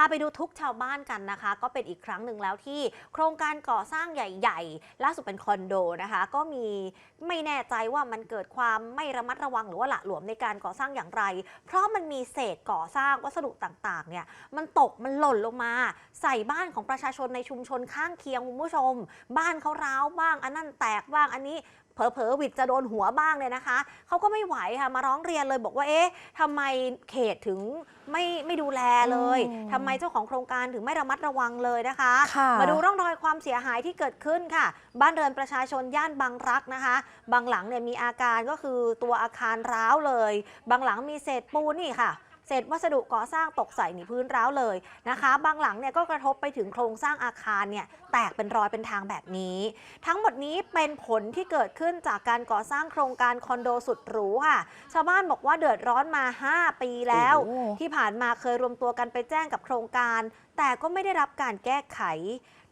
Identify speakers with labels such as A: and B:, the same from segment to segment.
A: าไปดูทุกชาวบ้านกันนะคะ ก็เป็นอีกครั้งหนึ่งแล้วที่โครงการก่อสร้างใหญ่ๆ ล่าสุดเป็นคอนโดนะคะ ก็มีไม่แน่ใจว่ามันเกิดความไม่ระมัดระวังหรือว่าหละหลวมในการก่อสร้างอย่างไร เพราะมันมีเศษก่อสร้างวัสดุต่างๆเนี่ยมันตกมันหล่นลงมา ใส่บ้านของประชาชนในชุมชนข้างเคียงคุณผู้ชม บ้านเขาร้าวบ้างอันนั้นแตกบ้างอันนี้ เผลอๆหวิดจะโดนหัวบ้างเนี่ยนะคะเขาก็ไม่ไหวค่ะมาร้องเรียนเลยบอกว่าเอ๊ะทำไมเขตถึงไม่ไม่ดูแลเลย
B: อืม
A: ทำไมเจ้าของโครงการถึงไม่ระมัดระวังเลยนะคะ
B: ค่ะ
A: มาดูร่องรอยความเสียหายที่เกิดขึ้นค่ะ บ้านเรือนประชาชนย่านบางรักนะคะ บางหลังเนี่ยมีอาการก็คือตัวอาคารร้าวเลย บางหลังมีเศษปูนนี่ค่ะ เศษวัสดุก่อสร้างตกใส่นี่พื้นร้าวเลยนะคะ บางหลังเนี่ยก็กระทบไปถึงโครงสร้างอาคารเนี่ยแตกเป็นรอยเป็นทางแบบนี้ ทั้งหมดนี้เป็นผลที่เกิดขึ้นจากการก่อสร้างโครงการคอนโดสุดหรูค่ะ ชาวบ้านบอกว่าเดือดร้อนมา 5 ปีแล้ว
B: โอ้โห
A: ที่ผ่านมาเคยรวมตัวกันไปแจ้งกับโครงการ แต่ก็ไม่ได้รับการแก้ไข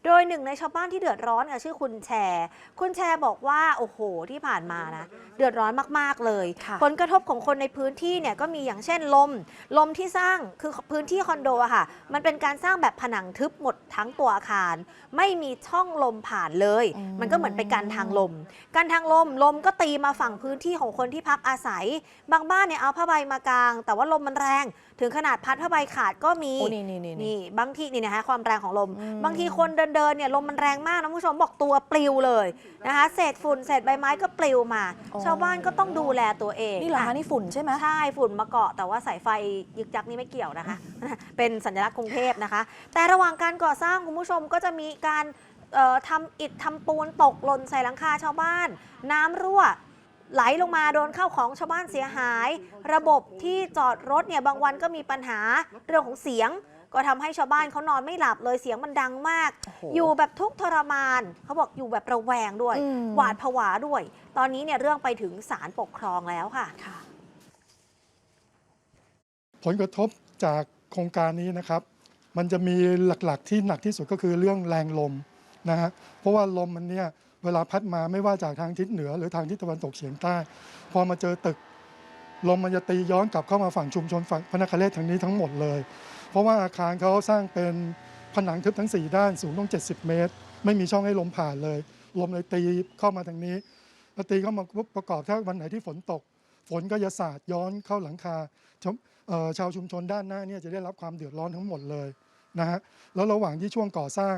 A: โดยหนึ่งในชาวบ้านที่เดือดร้อนค่ะชื่อคุณแชร์ คุณแชร์บอกว่าโอ้โหที่ผ่านมานะ เดือดร้อนมาก ๆ เลย
B: ค่ะ
A: ผลกระทบของคนในพื้นที่เนี่ยก็มีอย่างเช่นลม ลมที่สร้างคือพื้นที่คอนโดอะค่ะ มันเป็นการสร้างแบบผนังทึบหมดทั้งตัวอาคาร ไม่มีช่องลมผ่านเลย
B: อืม
A: มันก็เหมือนเป็นการทางลมการทางลมลมก็ตีมาฝั่งพื้นที่ของคนที่พักอาศัย บางบ้านเนี่ยเอาผ้าใบมากาง แต่ว่าลมมันแรง ถึงขนาดพัดผ้าใบขาดก็มี
B: โอ้นี่นี่นี่นี่
A: นี่บางทีนี่นะคะความแรงของลม
B: อืม
A: บางทีคนเดินเดินๆเนี่ยลมมันแรงมากนะผู้ชมบอกตัวปลิวเลยนะคะ เศษฝุ่นเศษใบไม้ก็ปลิวมาชาวบ้านก็ต้องดูแลตัวเอง
B: นี่เหรอ
A: อะ
B: คะนี่ฝุ่นใช่ไหม
A: ใช่ฝุ่นมาเกาะ แต่ว่าสายไฟยึกยักนี่ไม่เกี่ยวนะคะ เป็นสัญลักษณ์กรุงเทพนะคะ แต่ระหว่างการก่อสร้างคุณผู้ชมก็จะมีการเอ่อทำอิฐทำปูนตกหล่นใส่หลังคาชาวบ้าน น้ำรั่ว ไหลลงมาโดนเข้าของชาวบ้านเสียหาย ระบบที่จอดรถเนี่ยบางวันก็มีปัญหาเรื่องของเสียง ก็ทำให้ชาวบ้านเขานอนไม่หลับเลยเสียงมันดังมาก
B: โอ้โห
A: อยู่แบบทุกข์ทรมานเขาบอกอยู่แบบระแวงด้วย
B: อืม
A: หวาดผวาด้วย ตอนนี้เนี่ยเรื่องไปถึงศาลปกครองแล้วค่ะ
B: ค่ะ
C: ผลกระทบจากโครงการนี้นะครับ มันจะมีหลักๆ ที่หนักที่สุดก็คือเรื่องแรงลมนะฮะเพราะว่าลมมันเนี่ยเวลาพัดมาไม่ว่าจากทางทิศเหนือ หรือทางทิศตะวันตกเฉียงใต้ พอมาเจอตึกลมมันจะตีย้อนกลับเข้ามาฝั่งชุมชนฝั่งพระนครเทศทางนี้ทั้งหมดเลย เพราะว่าอาคารเขาสร้างเป็นผนังทึบทั้ง 4 ด้านสูงต้อง 70 เมตร ไม่มีช่องให้ลมผ่านเลย ลมเลยตีเข้ามาทางนี้แล้วตีเข้ามาปุ๊บประกอบถ้าวันไหนที่ฝนตก ฝนก็จะสาดย้อนเข้าหลังคาชาวชาวชุมชนด้านหน้าเนี่ยจะได้รับความเดือดร้อนทั้งหมดเลยนะฮะแล้วระหว่างที่ช่วงก่อสร้าง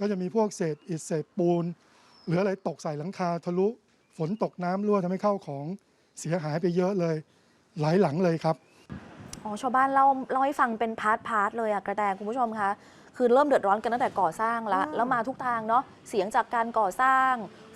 C: ก็จะมีพวกเศษอิฐเศษปูนหรืออะไรตกใส่หลังคาทะลุ ฝนตกน้ำรั่วทำให้เข้าของเสียหายไปเยอะเลย หลายหลังเลยครับ
B: อ๋อชาวบ้านเล่าเล่าให้ฟังเป็นพาร์ทพาร์ทเลยอะกระแตคุณผู้ชมคะคือเริ่มเดือดร้อนกันตั้งแต่ก่อสร้างละ
A: อืม
B: แล้วมาทุกทางเนาะเสียงจากการก่อสร้าง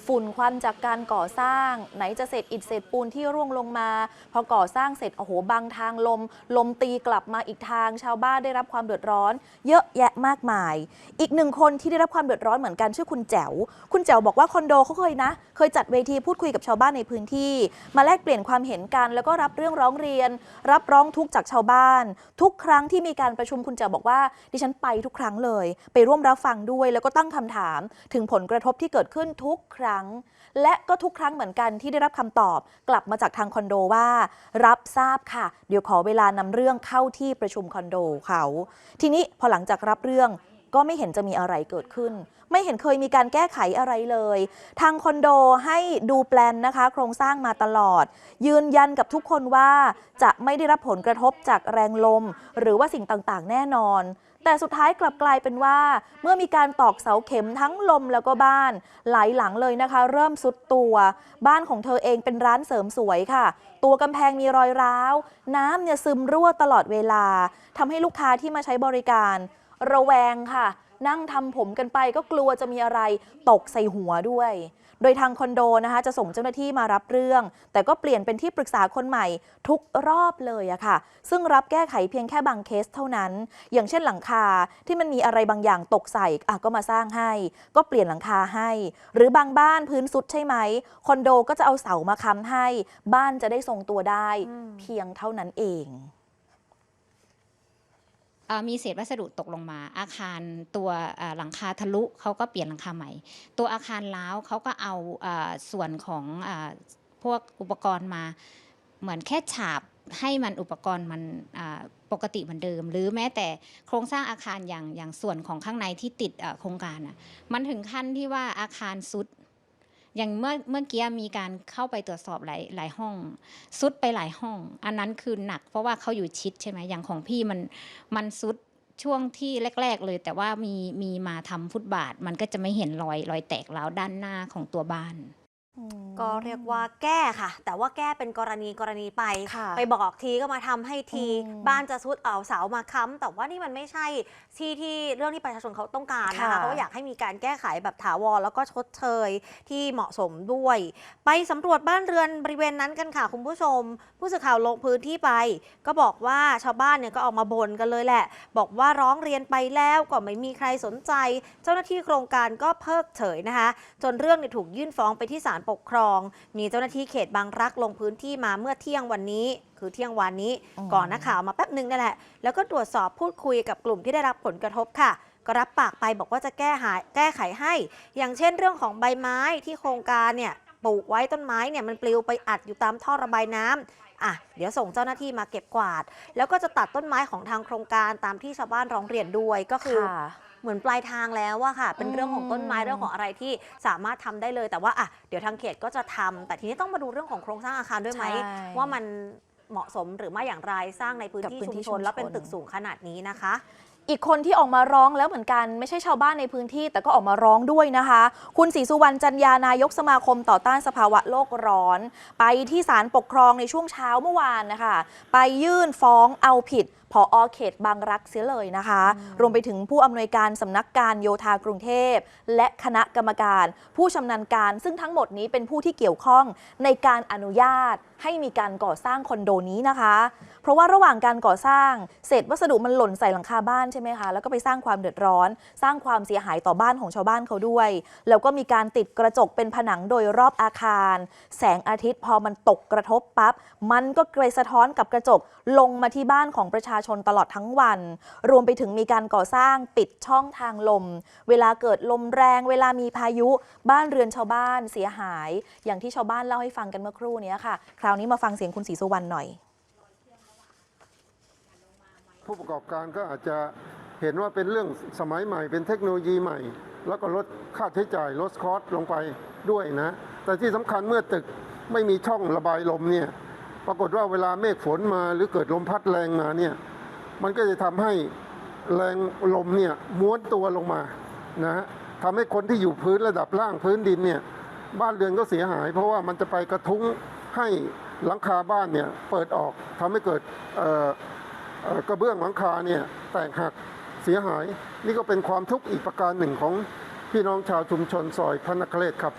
B: ฝุ่นควันจากการก่อสร้าง ไหนจะเศษอิฐเศษปูนที่ร่วงลงมา พอก่อสร้างเสร็จโอ้โหบางทางลม ลมตีกลับมาอีกทาง ชาวบ้านได้รับความเดือดร้อน เยอะแยะมากมาย อีกหนึ่งคนที่ได้รับความเดือดร้อนเหมือนกันชื่อคุณแจ๋วคุณแจ๋วบอกว่าคอนโดเขาเคยนะ เคยจัดเวทีพูดคุยกับชาวบ้านในพื้นที่ มาแลกเปลี่ยนความเห็นกันแล้วก็รับเรื่องร้องเรียน รับร้องทุกข์จากชาวบ้าน ทุกครั้งที่มีการประชุมคุณแจ๋วบอกว่า ดิฉันไปทุกครั้งเลย ไปร่วมรับฟังด้วย แล้วก็ตั้งคำถาม ถึงผลกระทบที่เกิดขึ้นทุกครัรั้ง และก็ทุกครั้งเหมือนกันที่ได้รับคำตอบ กลับมาจากทางคอนโดว่า รับทราบค่ะ เดี๋ยวขอเวลานำเรื่องเข้าที่ประชุมคอนโดเขา ทีนี้พอหลังจากรับเรื่องก็ไม่เห็นจะมีอะไรเกิดขึ้น ไม่เห็นเคยมีการแก้ไขอะไรเลย ทางคอนโดให้ดูแปลนนะคะ โครงสร้างมาตลอด ยืนยันกับทุกคนว่าจะไม่ได้รับผลกระทบจากแรงลม หรือว่าสิ่งต่างๆ แน่นอน แต่สุดท้ายกลับกลายเป็นว่า เมื่อมีการตอกเสาเข็มทั้งลมแล้วก็บ้าน หลายหลังเลยนะคะ เริ่มสุดตัว บ้านของเธอเองเป็นร้านเสริมสวยค่ะ ตัวกำแพงมีรอยร้าว น้ำเนี่ยซึมรั่วตลอดเวลาทำให้ลูกค้าที่มาใช้บริการ ระแวงค่ะ นั่งทำผมกันไปก็กลัวจะมีอะไรตกใส่หัวด้วย โดยทางคอนโดนะคะจะส่งเจ้าหน้าที่มารับเรื่อง แต่ก็เปลี่ยนเป็นที่ปรึกษาคนใหม่ทุกรอบเลยอะค่ะ ซึ่งรับแก้ไขเพียงแค่บางเคสเท่านั้น อย่างเช่นหลังคาที่มันมีอะไรบางอย่างตกใส่อะก็มาสร้างให้ ก็เปลี่ยนหลังคาให้ หรือบางบ้านพื้นสุดใช่ไหมคอนโดก็จะเอาเสามาค้ำให้ บ้านจะได้ทรงตัวได้
A: อืม
B: เพียงเท่านั้นเอง
D: เอ่อ มีเศษวัสดุตกลงมา อาคารตัวหลังคาทะลุเขาก็เปลี่ยนหลังคาใหม่ ตัวอาคารล้าวเขาก็เอาส่วนของพวกอุปกรณ์มา เหมือนแค่ฉาบให้มันอุปกรณ์มันปกติเหมือนเดิม หรือแม้แต่โครงสร้างอาคารอย่างอย่างส่วนของข้างในที่ติดโครงการมันถึงขั้นที่ว่าอาคารสุด อย่างเมื่อเมื่อกี้มีการเข้าไปตรวจสอบหลายหลายห้อง สุดไปหลายห้อง อันนั้นคือหนักเพราะว่าเขาอยู่ชิดใช่ไหมอย่างของพี่มันมันสุดช่วงที่แรก ๆ เลย แต่ว่ามีมีมาทำฟุตบาท มันก็จะไม่เห็นรอยรอยแตกแล้วด้านหน้าของตัวบ้าน
A: ก็เรียกว่าแก้ค่ะ แต่ว่าแก้เป็นกรณีกรณีไป
B: ค่ะ
A: ไปบอกทีก็มาทำให้ที
B: อืม
A: บ้านจะซุดเอาเสามาค้ำแต่ว่านี่มันไม่ใช่ที่ที่เรื่องที่ประชาชนเขาต้องการนะคะ
B: ค่ะ
A: เพราะว่าอยากให้มีการแก้ไขแบบถาวรแล้วก็ชดเชยที่เหมาะสมด้วย ไปสำรวจบ้านเรือนบริเวณนั้นกันค่ะคุณผู้ชม ผู้สื่อข่าวลงพื้นที่ไป ก็บอกว่าชาวบ้านเนี่ยก็ออกมาบ่นกันเลยแหละ บอกว่าร้องเรียนไปแล้วก็ไม่มีใครสนใจ เจ้าหน้าที่โครงการก็เพิกเฉยนะคะ จนเรื่องเนี่ยถูกยื่นฟ้องไปที่ศาลปกครอง มีเจ้าหน้าที่เขตบางรักลงพื้นที่มาเมื่อเที่ยงวันนี้ คือเที่ยงวันนี้
B: อืม
A: ก่อนนักข่าวมาแป๊บหนึ่งนั่นแหละ แล้วก็ตรวจสอบพูดคุยกับกลุ่มที่ได้รับผลกระทบค่ะก็รับปากไปบอกว่าจะแก้หายแก้ไขให้ อย่างเช่นเรื่องของใบไม้ที่โครงการเนี่ยปลูกไว้ต้นไม้เนี่ยมันปลิวไปอัดอยู่ตามท่อระบายน้ำอะเดี๋ยวส่งเจ้าหน้าที่มาเก็บกวาด แล้วก็จะตัดต้นไม้ของทางโครงการตามที่ชาวบ้านร้องเรียนด้วยก็คือ
B: ค่ะ
A: เหมือนปลายทางแล้วอะค่ะ เป็นเรื่องของต้นไม้
B: อืม
A: เรื่องของอะไรที่สามารถทำได้เลย แต่ว่าอะเดี๋ยวทางเขตก็จะทำแต่ทีนี้ต้องมาดูเรื่องของโครงสร้างอาคารด้วยไหม
B: ใช่
A: ว่ามันเหมาะสมหรือไม่อย่างไรสร้างในพื้น
B: กับ
A: ที่
B: พื้น
A: ชุม
B: ที่
A: ชนแล้วเป็น
B: ชุมชน
A: ตึกสูงขนาดนี้นะคะ
B: อีกคนที่ออกมาร้องแล้วเหมือนกันไม่ใช่ชาวบ้านในพื้นที่แต่ก็ออกมาร้องด้วยนะคะ คุณศรีสุวรรณจันยานายกสมาคมต่อต้านสภาวะโลกร้อน ไปที่ศาลปกครองในช่วงเช้าเมื่อวานนะคะ ไปยื่นฟ้องเอาผิดผอเขตบางรักเสียเลยนะคะ รวมไปถึงผู้อำนวยการสำนักการโยธากรุงเทพ และคณะกรรมการ ผู้ชำนาญการ ซึ่งทั้งหมดนี้เป็นผู้ที่เกี่ยวข้องในการอนุญาตให้มีการก่อสร้างคอนโดนี้นะคะ เพราะว่าระหว่างการก่อสร้างเศษวัสดุมันหล่นใส่หลังคาบ้านใช่ไหมคะแล้วก็ไปสร้างความเดือดร้อน สร้างความเสียหายต่อบ้านของชาวบ้านเขาด้วย แล้วก็มีการติดกระจกเป็นผนังโดยรอบอาคาร แสงอาทิตย์พอมันตกกระทบปั๊บมันก็เกรสะท้อนกับกระจกลงมาที่บ้านของประชาชนตลอดทั้งวัน รวมไปถึงมีการก่อสร้างปิดช่องทางลม เวลาเกิดลมแรง เวลามีพายุ บ้านเรือนชาวบ้านเสียหาย อย่างที่ชาวบ้านเล่าให้ฟังกันเมื่อครู่นี้ค่ะ คราวนี้มาฟังเสียงคุณศรีสุวรรณหน่อย
E: ผู้ประกอบการก็อาจจะเห็นว่าเป็นเรื่องสมัยใหม่ เป็นเทคโนโลยีใหม่ แล้วก็ลดค่าใช้จ่ายลดคอสลงไปด้วยนะ แต่ที่สำคัญเมื่อตึกไม่มีช่องระบายลมเนี่ยปรากฏว่าเวลาเมฆฝนมาหรือเกิดลมพัดแรงมาเนี่ยมันก็จะทำให้แรงลมเนี่ยม้วนตัวลงมานะฮะทำให้คนที่อยู่พื้นระดับล่างพื้นดินเนี่ยบ้านเรือนก็เสียหาย เพราะว่ามันจะไปกระทุ้งให้หลังคาบ้านเนี่ยเปิดออกทำให้เกิดเอ่อ กระเบื้องหลังคาเนี่ยแตกหักเสียหาย นี่ก็เป็นความทุกข์อีกประการหนึ่งของพี่น้องชาวชุมชนซอยพระนครเลศครับ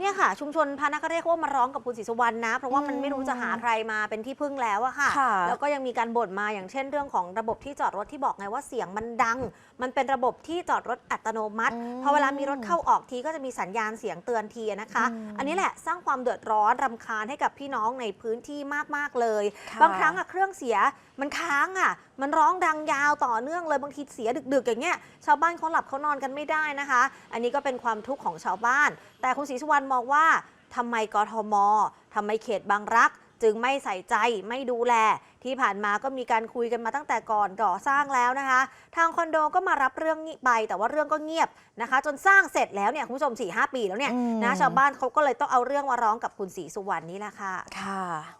A: เนี่ยค่ะ ชุมชนพานักเรศเขาก็มาร้องกับคุณศรีสุวรรณนะ เพราะว่ามัน
B: อืม
A: ไม่รู้จะหาใครมาเป็นที่พึ่งแล้วอะค่ะ
B: ค่ะ
A: แล้วก็ยังมีการบ่นมาอย่างเช่นเรื่องของระบบที่จอดรถที่บอกไงว่าเสียงมันดัง มันเป็นระบบที่จอดรถอัตโนมัติ
B: อืม
A: พอเวลามีรถเข้าออกทีก็จะมีสัญญาณเสียงเตือนทีนะคะ
B: อืม
A: อันนี้แหละสร้างความเดือดร้อนรำคาญให้กับพี่น้องในพื้นที่มากๆเลย
B: ค่ะ
A: บางครั้งอะเครื่องเสียมันค้างอะมันร้องดังยาวต่อเนื่องเลยบางทีเสียดึกๆ อย่างเงี้ยชาวบ้านเขาหลับเขานอนกันไม่ได้นะคะ อันนี้ก็เป็นความทุกข์ของชาวบ้าน แต่คุณศรีสุวรรณมองว่าทำไมกทมทำไมเขตบางรัก จึงไม่ใส่ใจไม่ดูแล ที่ผ่านมาก็มีการคุยกันมาตั้งแต่ก่อนก่อสร้างแล้วนะคะ ทางคอนโดก็มารับเรื่องนี้ไปแต่ว่าเรื่องก็เงียบนะคะ จนสร้างเสร็จแล้วเนี่ยคุณผู้ชม4ีหปีแล้วเนี่ย
B: อืม
A: นะชาวบ้านเขาก็เลยต้องเอาเรื่องมาร้องกับคุณศรีสุวรรณนี่แหละค่ะ
B: ค่ะ